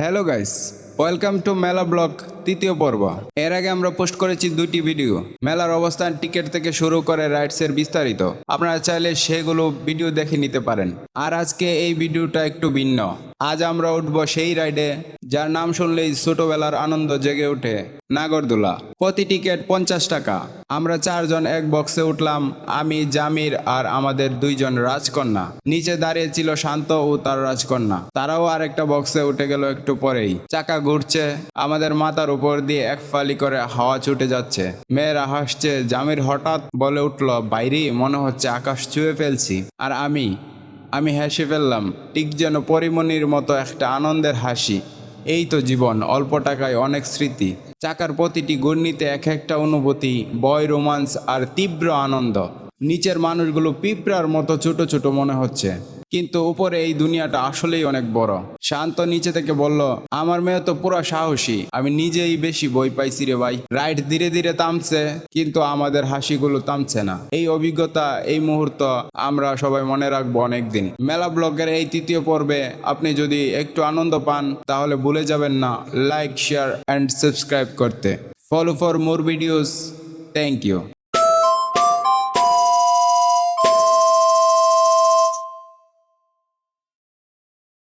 Hello guys welcome to mela vlog তৃতীয় পর্ব। এর আগে আমরা পোস্ট করেছি দুটি ভিডিও। মেলার অবস্থান টিকিট থেকে শুরু করে রাইডসের বিস্তারিত। আপনারা চাইলে সেগুলো ভিডিও দেখে নিতে পারেন। আর আজকে এই ভিডিওটা একটু ভিন্ন। আজ আমরা উঠবো সেই রাইডে যার নাম শুনলেই ছোটবেলার আনন্দ জেগে ওঠে। নাগরদোলা, প্রতি টিকিট পঞ্চাশ টাকা। আমরা চারজন এক বক্সে উঠলাম, আমি, জামির আর আমাদের দুইজন রাজকন্যা। নিচে দাঁড়িয়ে ছিল শান্ত ও তার রাজকন্যা। তারাও আর একটা বক্সে উঠে গেল একটু পরেই। চাকা ঘুরছে, আমাদের মাথার উপর দিয়ে এক ফালি করে হাওয়া ছুটে যাচ্ছে। মেয়েরা হাসছে, জামির হঠাৎ বলে উঠল বাইরে মনে হচ্ছে আকাশ ছুঁয়ে ফেলছি। আর আমি আমি হেসে ফেললাম, ঠিক যেন পরিমণির মতো একটা আনন্দের হাসি। এই তো জীবন, অল্প টাকায় অনেক স্মৃতি। চাকার প্রতিটি গণ্ডিতে এক একটা অনুভূতি, বয় রোমান্স আর তীব্র আনন্দ। নিচের মানুষগুলো পিঁপড়ার মতো ছোট ছোট মনে হচ্ছে। কিন্তু উপরে এই দুনিয়াটা আসলেই অনেক বড়। শান্ত নিচে থেকে বলল, আমার মেয়ে তো পুরো সাহসী, আমি নিজেই বেশি বই পাইছি রে ভাই। রাইট ধীরে ধীরে থামছে, কিন্তু আমাদের হাসিগুলো থামছে না। এই অভিজ্ঞতা, এই মুহূর্ত আমরা সবাই মনে রাখব অনেকদিন। মেলা ব্লগের এই তৃতীয় পর্বে আপনি যদি একটু আনন্দ পান, তাহলে ভুলে যাবেন না লাইক শেয়ার অ্যান্ড সাবস্ক্রাইব করতে। Follow for more videos thank you